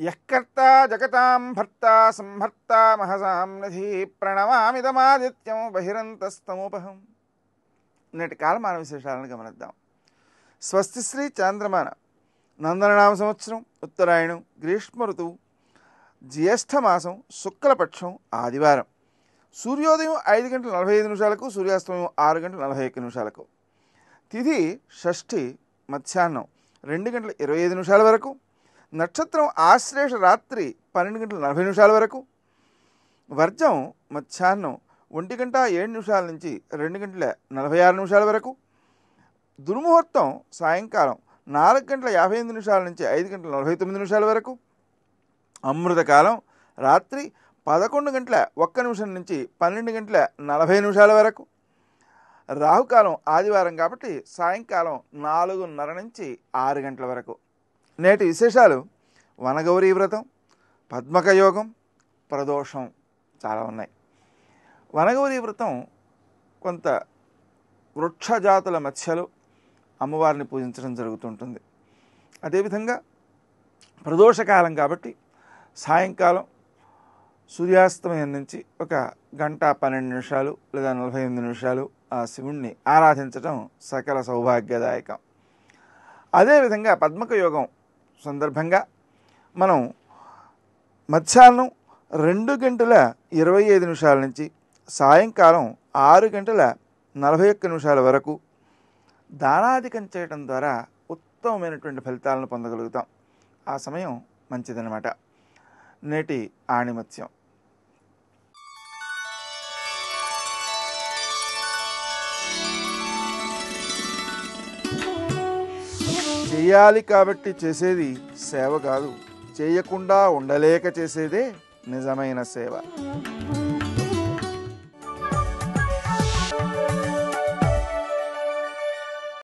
యకర్త జగతాం భర్త సంభర్త మహసాం నధి ప్రణమామిదమాదిత్యం బహిరంతస్తమోపహం. నేటి కాలమాన విశేషాలను గమనిద్దాం. స్వస్తి శ్రీ చాంద్రమాన. నందననామ సంవత్సరం ఉత్తరాయణం గ్రీష్మ ఋతువు జ్యేష్ఠమాసం శుక్లపక్షం ఆదివారం. సూర్యోదయం ఐదు గంటల నలభై ఐదు నిమిషాలకు సూర్యాస్తమయం ఆరు గంటల నలభై ఒక్క నిమిషాలకు. తిథి షష్ఠి మధ్యాహ్నం రెండు గంటల ఇరవై ఐదు నిమిషాల వరకు. నక్షత్రం ఆశ్లేష రాత్రి పన్నెండు గంటల నలభై నిమిషాల వరకు వర్జం మధ్యాహ్నం ఒంటి గంట ఏడు నిమిషాల నుంచి రెండు గంటల నలభై ఆరు నిమిషాల వరకు దుర్ముహూర్తం సాయంకాలం నాలుగు గంటల యాభై ఎనిమిది నిమిషాల నుంచి ఐదు గంటల నలభై తొమ్మిది నిమిషాల వరకు అమృతకాలం రాత్రి పదకొండు గంటల ఒక్క నిమిషం నుంచి పన్నెండు గంటల నలభై నిమిషాల వరకు రాహుకాలం ఆదివారం కాబట్టి సాయంకాలం నాలుగున్నర నుంచి ఆరు గంటల వరకు. నేటి విశేషాలు. వనగౌరీ వ్రతం పద్మకయోగం ప్రదోషం చాలా ఉన్నాయి. వనగౌరీ వ్రతం కొంత వృక్షజాతుల మధ్యలో అమ్మవారిని పూజించడం జరుగుతుంటుంది. అదేవిధంగా ప్రదోషకాలం కాబట్టి సాయంకాలం సూర్యాస్తమయం నుంచి ఒక గంట పన్నెండు నిమిషాలు లేదా నలభై ఎనిమిది నిమిషాలు ఆ శివుణ్ణి ఆరాధించడం సకల సౌభాగ్యదాయకం. అదేవిధంగా పద్మక యోగం సందర్భంగా మనం మధ్యాహ్నం రెండు గంటల ఇరవై ఐదు నిమిషాల నుంచి సాయంకాలం ఆరు గంటల నలభై ఒక్క నిమిషాల వరకు దానాధికం చేయడం ద్వారా ఉత్తమమైనటువంటి ఫలితాలను పొందగలుగుతాం. ఆ సమయం మంచిదన్నమాట. నేటి ఆణిమత్యం. చేయాలి కాబట్టి చేసేది సేవ కాదు. చేయకుండా ఉండలేక చేసేదే నిజమైన సేవ.